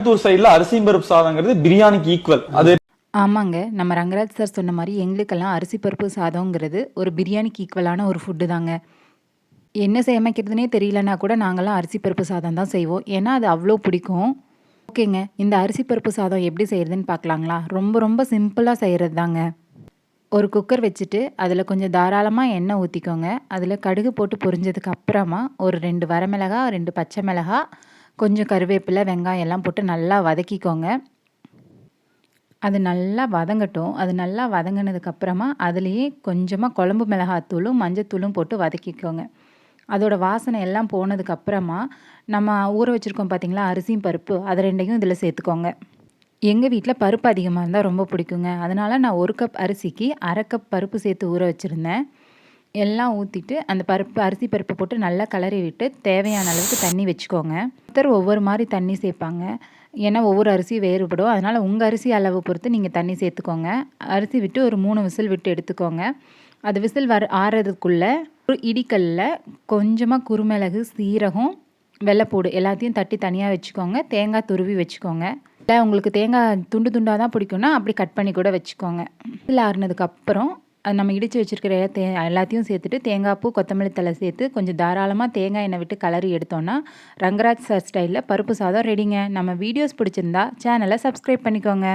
கோயம்புத்தூர் சைடுல அரிசி பருப்பு சாதங்கிறது பிரியாணிக்கு ஈக்குவல் அது ஆமாங்க. நம்ம ரங்கராஜ் சார் சொன்ன மாதிரி எங்களுக்கெல்லாம் அரிசி பருப்பு சாதங்கிறது ஒரு பிரியாணிக்கு ஈக்குவலான ஒரு ஃபுட்டு தாங்க. என்ன சமைக்கிறதுனே தெரியலனா கூட நாங்களாம் அரிசி பருப்பு சாதம் தான் செய்வோம். ஏன்னா அது அவ்வளோ பிடிக்கும். ஓகேங்க. இந்த அரிசி பருப்பு சாதம் எப்படி செய்கிறதுன்னு பார்க்கலாங்களா ரொம்ப ரொம்ப சிம்பிளாக செய்கிறது தாங்க. ஒரு குக்கர் வச்சுட்டு அதில் கொஞ்சம் தாராளமாக எண்ணெய் ஊற்றிக்கோங்க அதில் கடுகு போட்டு பொரிஞ்சதுக்கு அப்புறமா ஒரு ரெண்டு வரமிளகா ரெண்டு பச்சை மிளகா கொஞ்சம் கருவேப்பிலை வெங்காயம் எல்லாம் போட்டு நல்லா வதக்கிக்கோங்க. அது நல்லா வதங்கட்டும். அது நல்லா வதங்கினதுக்கப்புறமா அதுலேயே கொஞ்சமாக குழம்பு மிளகாத்தூளும் மஞ்சத்தூளும் போட்டு வதக்கிக்கோங்க. அதோட வாசனை எல்லாம் போனதுக்கப்புறமா நம்ம ஊற வச்சுருக்கோம் பார்த்தீங்களா அரிசியும் பருப்பு அது ரெண்டையும் இதில் சேர்த்துக்கோங்க. எங்கள் வீட்டில் பருப்பு அதிகமாக இருந்தால் ரொம்ப பிடிக்குங்க. அதனால் நான் ஒரு கப் அரிசிக்கு அரை கப் பருப்பு சேர்த்து ஊற வச்சுருந்தேன். எல்லாம் ஊற்றிட்டு அந்த பருப்பு அரிசி பருப்பு போட்டு நல்லா கிளறி விட்டு தேவையான அளவுக்கு தண்ணி வச்சுக்கோங்க. ஒருத்தர் ஒவ்வொரு மாதிரி தண்ணி சேர்ப்பாங்க. ஏன்னா ஒவ்வொரு அரிசியும் வேறுபடும். அதனால் உங்கள் அரிசி அளவு பொறுத்து நீங்கள் தண்ணி சேர்த்துக்கோங்க. அரிசி விட்டு ஒரு மூணு விசில் விட்டு எடுத்துக்கோங்க. அது விசில் வர ஆறுறதுக்குள்ளே ஒரு இடிக்கல்ல கொஞ்சமாக குருமிளகு சீரகம் வெள்ளைப்பூடு எல்லாத்தையும் தட்டி தனியாக வச்சுக்கோங்க. தேங்காய் துருவி வச்சுக்கோங்க. இல்லை உங்களுக்கு தேங்காய் துண்டு துண்டாக தான் பிடிக்கும்னா அப்படி கட் பண்ணி கூட வச்சுக்கோங்க. விசில் ஆறுனதுக்கப்புறம் அது நம்ம இடித்து வச்சுருக்கிற தே எல்லாத்தையும் சேர்த்துட்டு தேங்காய் பூ கொத்தமல்லி தலை சேர்த்து கொஞ்சம் தாராளமாக தேங்காய் எண்ணெய் விட்டு கலரி எடுத்தோன்னா ரங்கராஜ் சார் ஸ்டைலில் பருப்பு சாதம் ரெடிங்க நம்ம வீடியோஸ் பிடிச்சிருந்தா சேனலை சப்ஸ்கிரைப் பண்ணிக்கோங்க.